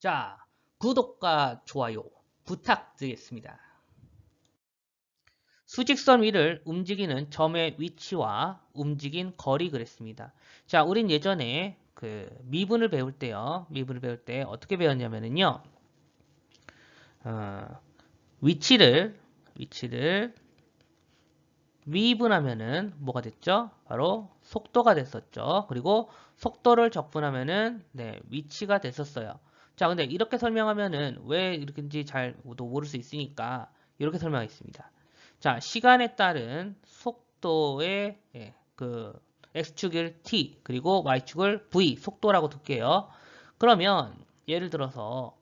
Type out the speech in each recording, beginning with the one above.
자, 구독과 좋아요 부탁드리겠습니다. 수직선 위를 움직이는 점의 위치와 움직인 거리 그랬습니다. 자, 우린 예전에 그 미분을 배울 때요. 미분을 배울 때 어떻게 배웠냐면요. 어, 위치를 위치를 미분하면은 뭐가 됐죠? 바로 속도가 됐었죠. 그리고 속도를 적분하면은 네, 위치가 됐었어요. 자, 근데 이렇게 설명하면은 왜 이렇게인지 잘 모를 수 있으니까 이렇게 설명하겠습니다. 자, 시간에 따른 속도의 예, 그 x축을 t 그리고 y축을 v 속도라고 둘게요. 그러면 예를 들어서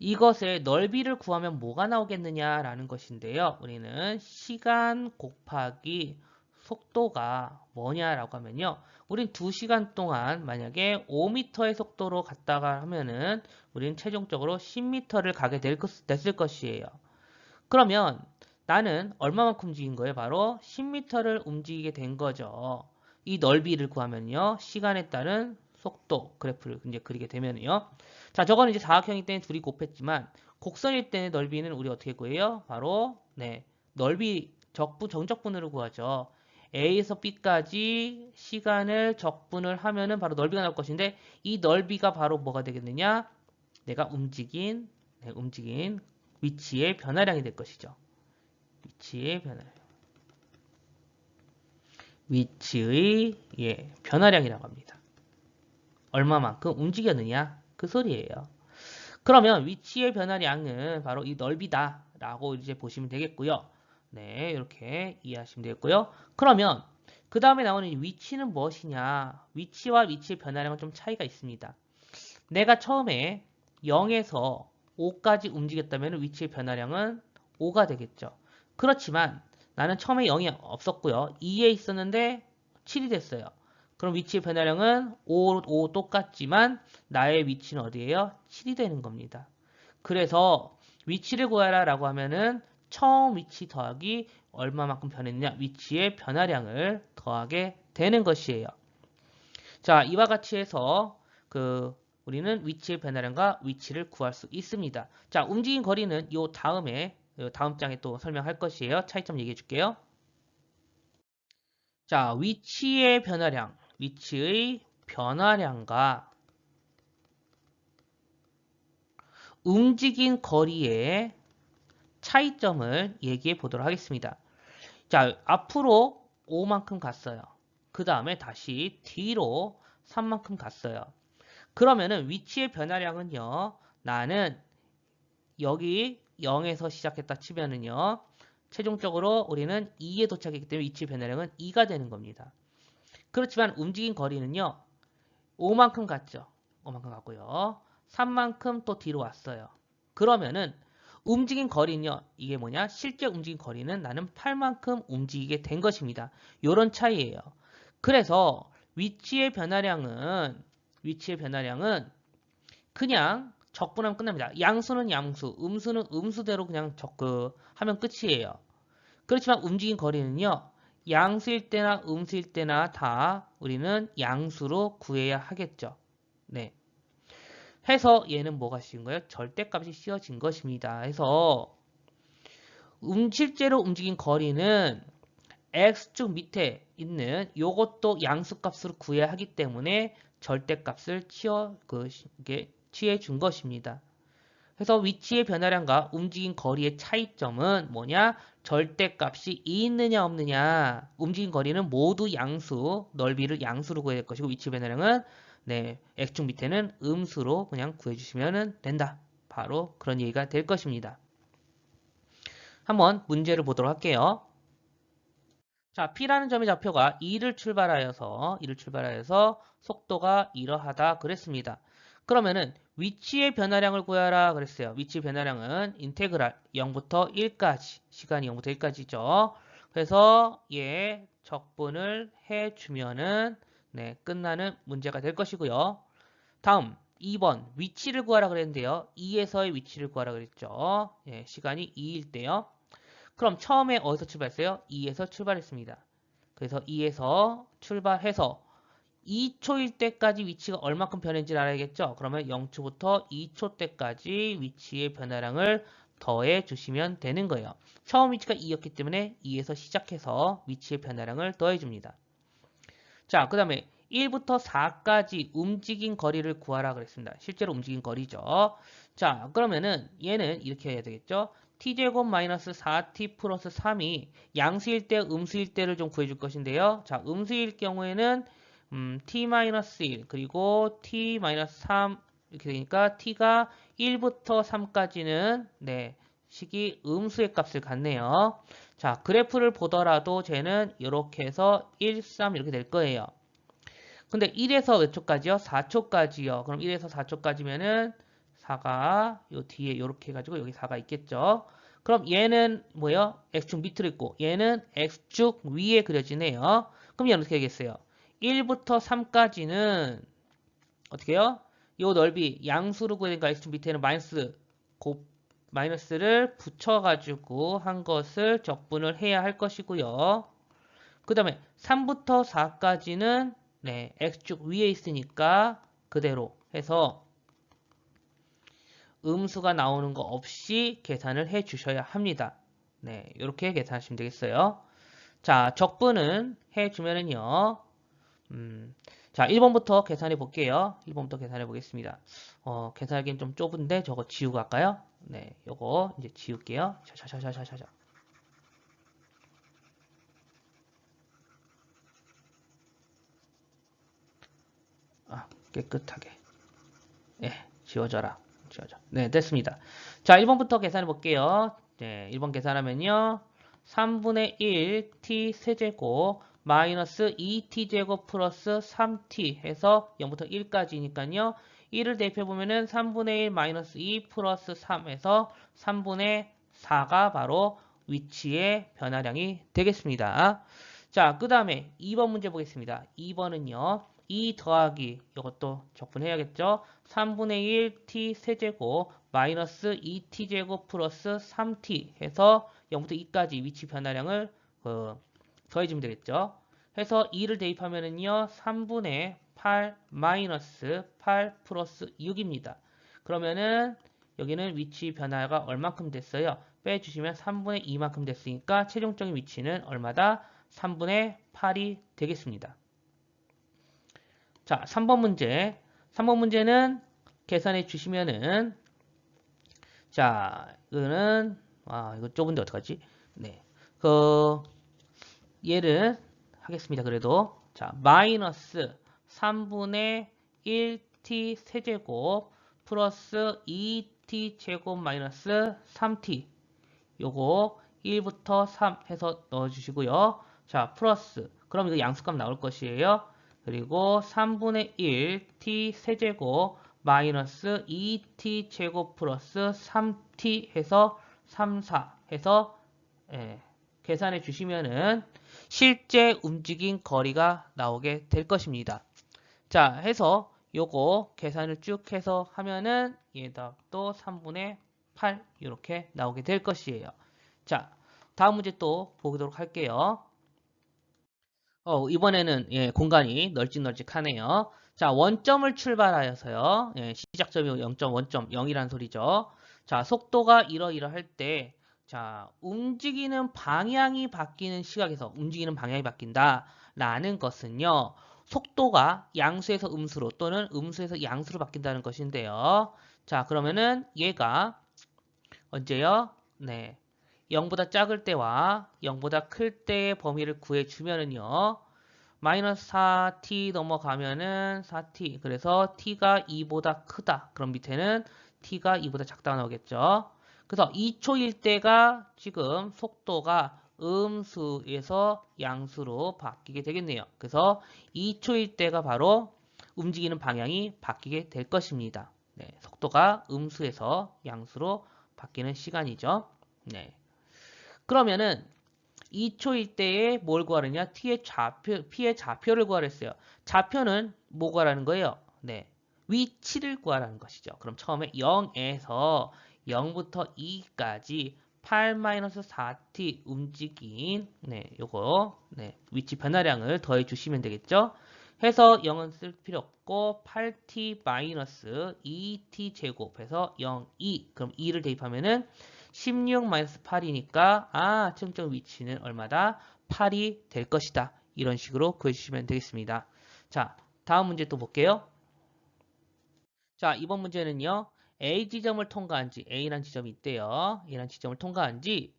이것의 넓이를 구하면 뭐가 나오겠느냐라는 것인데요. 우리는 시간 곱하기 속도가 뭐냐라고 하면요. 우린 2시간 동안 만약에 5m의 속도로 갔다가 하면은 우린 최종적으로 10m를 가게 될, 됐을 것이에요. 그러면 나는 얼마만큼 움직인 거예요? 바로 10m를 움직이게 된 거죠. 이 넓이를 구하면요. 시간에 따른 속도 그래프를 이제 그리게 되면요. 자, 저거는 이제 사각형일 때는 둘이 곱했지만 곡선일 때는 넓이는 우리 어떻게 구해요? 바로 네 넓이 적분 정적분으로 구하죠. A에서 B까지 시간을 적분을 하면은 바로 넓이가 나올 것인데 이 넓이가 바로 뭐가 되겠느냐? 내가 움직인 네, 움직인 위치의 변화량이 될 것이죠. 위치의 변화량. 위치의 예, 변화량이라고 합니다. 얼마만큼 움직였느냐? 그 소리예요. 그러면 위치의 변화량은 바로 이 넓이다 라고 이제 보시면 되겠고요. 네, 이렇게 이해하시면 되겠고요. 그러면 그 다음에 나오는 위치는 무엇이냐? 위치와 위치의 변화량은 좀 차이가 있습니다. 내가 처음에 0에서 5까지 움직였다면 위치의 변화량은 5가 되겠죠. 그렇지만 나는 처음에 0이 없었고요. 2에 있었는데 7이 됐어요. 그럼 위치의 변화량은 5, 5 똑같지만 나의 위치는 어디예요? 7이 되는 겁니다. 그래서 위치를 구하라 라고 하면은 처음 위치 더하기 얼마만큼 변했냐 위치의 변화량을 더하게 되는 것이에요. 자 이와 같이 해서 그 우리는 위치의 변화량과 위치를 구할 수 있습니다. 자 움직인 거리는 요 다음에 요 다음 장에 또 설명할 것이에요. 차이점 얘기해 줄게요. 자 위치의 변화량 위치의 변화량과 움직인 거리의 차이점을 얘기해 보도록 하겠습니다. 자, 앞으로 5만큼 갔어요. 그 다음에 다시 뒤로 3만큼 갔어요. 그러면은 위치의 변화량은요. 나는 여기 0에서 시작했다 치면은요. 최종적으로 우리는 2에 도착했기 때문에 위치 변화량은 2가 되는 겁니다. 그렇지만 움직인 거리는요. 5만큼 갔죠. 5만큼 갔고요. 3만큼 또 뒤로 왔어요. 그러면은 움직인 거리는요. 이게 뭐냐? 실제 움직인 거리는 나는 8만큼 움직이게 된 것입니다. 이런 차이예요. 그래서 위치의 변화량은 위치의 변화량은 그냥 적분하면 끝납니다. 양수는 양수, 음수는 음수대로 그냥 적하면 끝이에요. 그렇지만 움직인 거리는요. 양수일 때나 음수일 때나 다 우리는 양수로 구해야 하겠죠. 네. 해서 얘는 뭐가 씌운 거예요? 절대값이 씌워진 것입니다. 해서 음, 실제로 움직인 거리는 x축 밑에 있는 요것도 양수값으로 구해야 하기 때문에 절대값을 치어 그 취해 준 것입니다. 그래서 위치의 변화량과 움직인 거리의 차이점은 뭐냐? 절대값이 있느냐 없느냐. 움직인 거리는 모두 양수, 넓이를 양수로 구해야 될 것이고 위치 변화량은 네, x축 밑에는 음수로 그냥 구해주시면 된다. 바로 그런 얘기가 될 것입니다. 한번 문제를 보도록 할게요. 자, P라는 점의 좌표가 2를 출발하여서 2를 출발하여서 속도가 이러하다 그랬습니다. 그러면은 위치의 변화량을 구하라 그랬어요. 위치 변화량은 인테그랄 0부터 1까지 시간이 0부터 1까지죠. 그래서 얘 적분을 해주면은 네, 끝나는 문제가 될 것이고요. 다음 2번 위치를 구하라 그랬는데요. 2에서의 위치를 구하라 그랬죠. 예, 시간이 2일 때요. 그럼 처음에 어디서 출발했어요? 2에서 출발했습니다. 그래서 2에서 출발해서 2초일 때까지 위치가 얼마큼 변했는지 알아야겠죠? 그러면 0초부터 2초 때까지 위치의 변화량을 더해 주시면 되는 거예요. 처음 위치가 2였기 때문에 2에서 시작해서 위치의 변화량을 더해 줍니다. 자, 그 다음에 1부터 4까지 움직인 거리를 구하라 그랬습니다. 실제로 움직인 거리죠. 자, 그러면은 얘는 이렇게 해야 되겠죠? t제곱 마이너스 4t 플러스 3이 양수일 때, 음수일 때를 좀 구해줄 것인데요. 자, 음수일 경우에는 음, t 마이너스 1 그리고 t 마이너스 3 이렇게 되니까 t가 1부터 3까지는 네 식이 음수의 값을 갖네요. 자, 그래프를 보더라도 쟤는 이렇게 해서 1, 3 이렇게 될 거예요. 근데 1에서 몇 초까지요? 4초까지요. 그럼 1에서 4초까지면은 4가 요 뒤에 이렇게 해가지고 여기 4가 있겠죠. 그럼 얘는 뭐예요? x축 밑으로 있고 얘는 x축 위에 그려지네요. 그럼 얘는 어떻게 되겠어요? 1부터 3까지는 어떻게 해요? 요 넓이 양수로 구해니까 x축 밑에는 마이너스 곱 마이너스를 붙여가지고 한 것을 적분을 해야 할 것이고요. 그 다음에 3부터 4까지는 네, x축 위에 있으니까 그대로 해서 음수가 나오는 거 없이 계산을 해 주셔야 합니다. 네, 이렇게 계산하시면 되겠어요. 자, 적분은 해 주면은요. 음, 자, 1번부터 계산해 볼게요. 1번부터 계산해 보겠습니다. 어, 계산하기엔 좀 좁은데 저거 지우고 할까요? 네, 요거 이제 지울게요. 샤샤샤샤샤샤. 아, 깨끗하게. 네, 지워져라. 지워져. 네, 됐습니다. 자, 1번부터 계산해 볼게요. 네, 1번 계산하면요. 3분의 1 t 세제곱 마이너스 2t제곱 플러스 3t 해서 0부터 1까지니까요. 1을 대입해보면은 3분의 1 마이너스 2 플러스 3에서 3분의 4가 바로 위치의 변화량이 되겠습니다. 자, 그 다음에 2번 문제 보겠습니다. 2번은요. 2 더하기 이것도 적분해야겠죠. 3분의 1 t 세제곱 마이너스 2t제곱 플러스 3t 해서 0부터 2까지 위치 변화량을 어, 더해주면 되겠죠. 해서 2를 대입하면은요. 3분의 8 마이너스 8 플러스 6입니다. 그러면은 여기는 위치 변화가 얼마큼 됐어요? 빼주시면 3분의 2만큼 됐으니까 최종적인 위치는 얼마다? 3분의 8이 되겠습니다. 자, 3번 문제. 3번 문제는 계산해 주시면은 자, 이거는 아, 이거 좁은데 어떡하지? 네. 그 얘를 하겠습니다. 그래도 자, 마이너스 3분의 1t 세제곱 플러스 2t 제곱 마이너스 3t 요거 1부터 3 해서 넣어주시고요. 자, 플러스 그럼 이거 양수값 나올 것이에요. 그리고 3분의 1t 세제곱 마이너스 2t 제곱 플러스 3t 해서 3, 4 해서 예, 계산해 주시면은 실제 움직인 거리가 나오게 될 것입니다. 자, 해서 요거 계산을 쭉 해서 하면은 또 3분의 8 이렇게 나오게 될 것이에요. 자, 다음 문제 또 보도록 할게요. 어, 이번에는 예, 공간이 널찍널찍하네요. 자, 원점을 출발하여서요. 예, 시작점이 0점, 원점 0이란 소리죠. 자, 속도가 이러이러할 때 자, 움직이는 방향이 바뀌는 시각에서 움직이는 방향이 바뀐다. 라는 것은요. 속도가 양수에서 음수로 또는 음수에서 양수로 바뀐다는 것인데요. 자, 그러면은 얘가 언제요? 네. 0보다 작을 때와 0보다 클 때의 범위를 구해주면은요. 마이너스 4t 넘어가면은 4t. 그래서 t가 2보다 크다. 그럼 밑에는 t가 2보다 작다가 나오겠죠. 그래서 2초일 때가 지금 속도가 음수에서 양수로 바뀌게 되겠네요. 그래서 2초일 때가 바로 움직이는 방향이 바뀌게 될 것입니다. 네, 속도가 음수에서 양수로 바뀌는 시간이죠. 네. 그러면은 2초일 때에 뭘 구하느냐? t의 좌표, p의 좌표를 구하랬어요. 좌표는 뭐 구하라는 거예요? 네. 위치를 구하라는 것이죠. 그럼 처음에 0에서 0부터 2까지 8-4t 움직인 네, 요거 네, 위치 변화량을 더해 주시면 되겠죠. 해서 0은 쓸 필요 없고 8t 마이너스 2t 제곱해서 0, 2 그럼 2를 대입하면은 16 마이너스 8이니까 아 측정 위치는 얼마다? 8이 될 것이다. 이런 식으로 구해주시면 되겠습니다. 자 다음 문제 또 볼게요. 자 이번 문제는요. A 지점을 통과한 지 A란 지점이 있대요. A란 지점을 통과한 지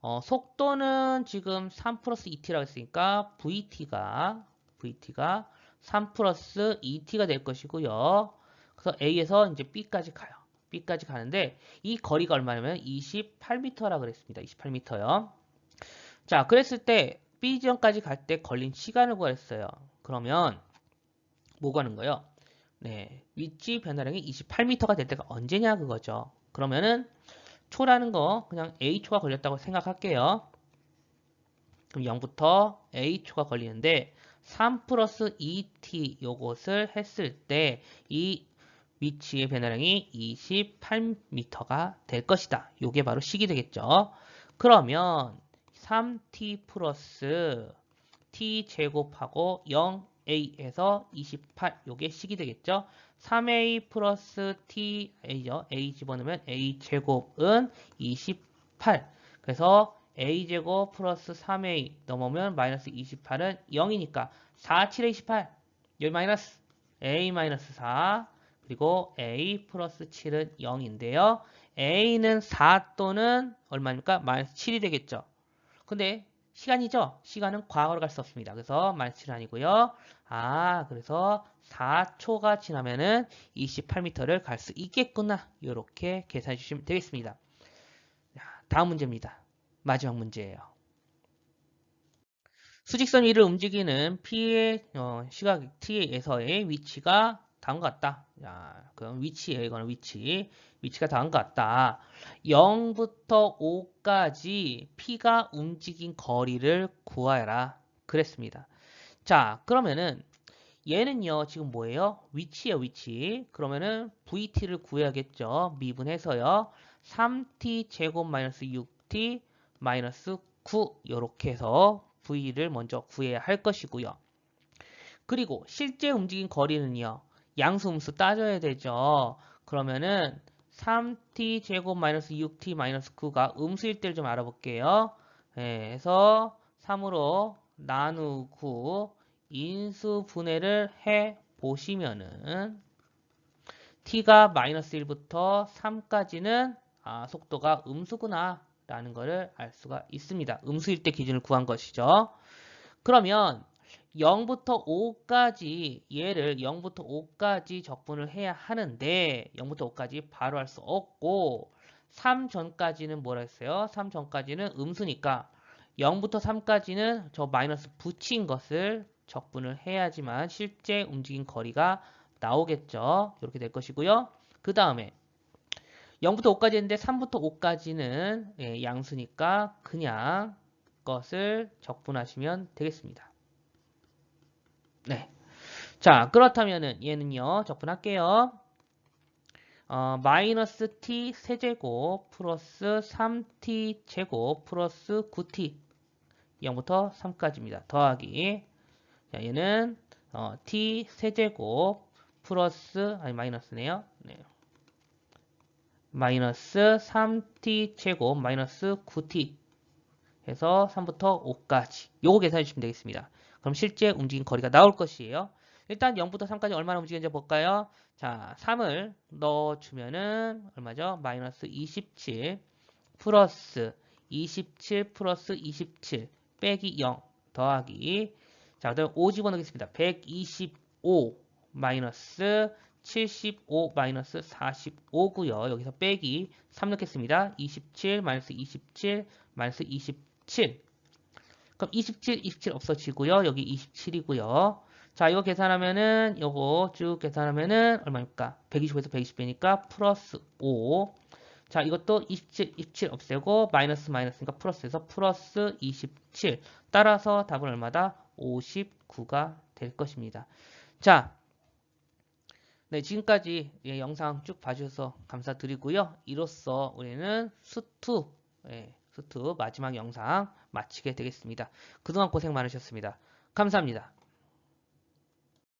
어, 속도는 지금 3 플러스 2t라고 했으니까 VT가 VT가 3 플러스 2t가 될 것이고요. 그래서 A에서 이제 B까지 가요. B까지 가는데 이 거리가 얼마냐면 28m라 그랬습니다. 28m요. 자, 그랬을 때 B 지점까지 갈 때 걸린 시간을 구했어요. 그러면 뭐 구하는 거예요? 네, 위치 변화량이 28m가 될 때가 언제냐 그거죠. 그러면은 초라는 거 그냥 A초가 걸렸다고 생각할게요. 그럼 0부터 A초가 걸리는데 3 플러스 2t 요것을 했을 때 이 위치의 변화량이 28m가 될 것이다. 요게 바로 식이 되겠죠. 그러면 3t 플러스 t 제곱하고 0a에서 28 요게 식이 되겠죠. 3a 플러스 t a죠. a 집어넣으면 a 제곱은 28 그래서 a제곱 플러스 3a 넘으면 마이너스 28은 0이니까 4, 7에 28 여기 마이너스 a 마이너스 4 그리고 a 플러스 7은 0인데요. a는 4 또는 얼마입니까? 마이너스 7이 되겠죠. 근데 시간이죠? 시간은 과거로 갈 수 없습니다. 그래서 7 아니고요. 아 그래서 4초가 지나면은 28m를 갈 수 있겠구나. 이렇게 계산해 주시면 되겠습니다. 다음 문제입니다. 마지막 문제예요. 수직선 위를 움직이는 P의 어, 시각 T에서의 위치가 다음과 같다. 자, 그럼 위치예요. 이거는 위치. 위치가 다음과 같다. 0부터 5까지 P가 움직인 거리를 구하여라. 그랬습니다. 자, 그러면은 얘는요. 지금 뭐예요? 위치예요. 위치. 그러면은 VT를 구해야겠죠. 미분해서요. 3T 제곱 마이너스 6T 마이너스 9 이렇게 해서 V를 먼저 구해야 할 것이고요. 그리고 실제 움직인 거리는요. 양수 음수 따져야 되죠. 그러면은 3t 제곱 마이너스 6t 마이너스 9가 음수일 때를 좀 알아볼게요. 네, 그래서 3으로 나누고 인수 분해를 해 보시면은 t가 마이너스 1부터 3까지는 아, 속도가 음수구나 라는 것을 알 수가 있습니다. 음수일 때 기준을 구한 것이죠. 그러면 0부터 5까지 얘를 0부터 5까지 적분을 해야 하는데 0부터 5까지 바로 할 수 없고 3 전까지는 뭐라 했어요? 3 전까지는 음수니까 0부터 3까지는 저 마이너스 붙인 것을 적분을 해야지만 실제 움직인 거리가 나오겠죠. 이렇게 될 것이고요. 그 다음에 0부터 5까지 했는데 3부터 5까지는 예, 양수니까 그냥 것을 적분하시면 되겠습니다. 네. 자, 그렇다면은 얘는요, 적분할게요. 어, 마이너스 t 세제곱 플러스 3t 제곱 플러스 9t 0부터 3까지입니다. 더하기 자, 얘는 어, t 세제곱 플러스 아니 마이너스네요. 네. 마이너스 3t 제곱 마이너스 9t 해서 3부터 5까지 요거 계산해 주시면 되겠습니다. 그럼 실제 움직인 거리가 나올 것이에요. 일단 0부터 3까지 얼마나 움직이는지 볼까요? 자, 3을 넣어주면은 얼마죠? 마이너스 27 플러스 27 플러스 27 빼기 0 더하기 자, 그 다음 5 집어넣겠습니다. 125 마이너스 75 마이너스 45고요. 여기서 빼기 3 넣겠습니다. 27 마이너스 27 마이너스 27 그럼 27, 27 없어지고요. 여기 27이고요. 자, 이거 계산하면은 요거 쭉 계산하면은 얼마입니까? 125에서 120 빼니까 플러스 5. 자, 이것도 27, 27 없애고 마이너스 마이너스니까 플러스해서 플러스 27. 따라서 답은 얼마다? 59가 될 것입니다. 자, 네, 지금까지 예, 영상 쭉 봐주셔서 감사드리고요. 이로써 우리는 수투, 예, 수투 마지막 영상 마치게 되겠습니다. 그동안 고생 많으셨습니다. 감사합니다.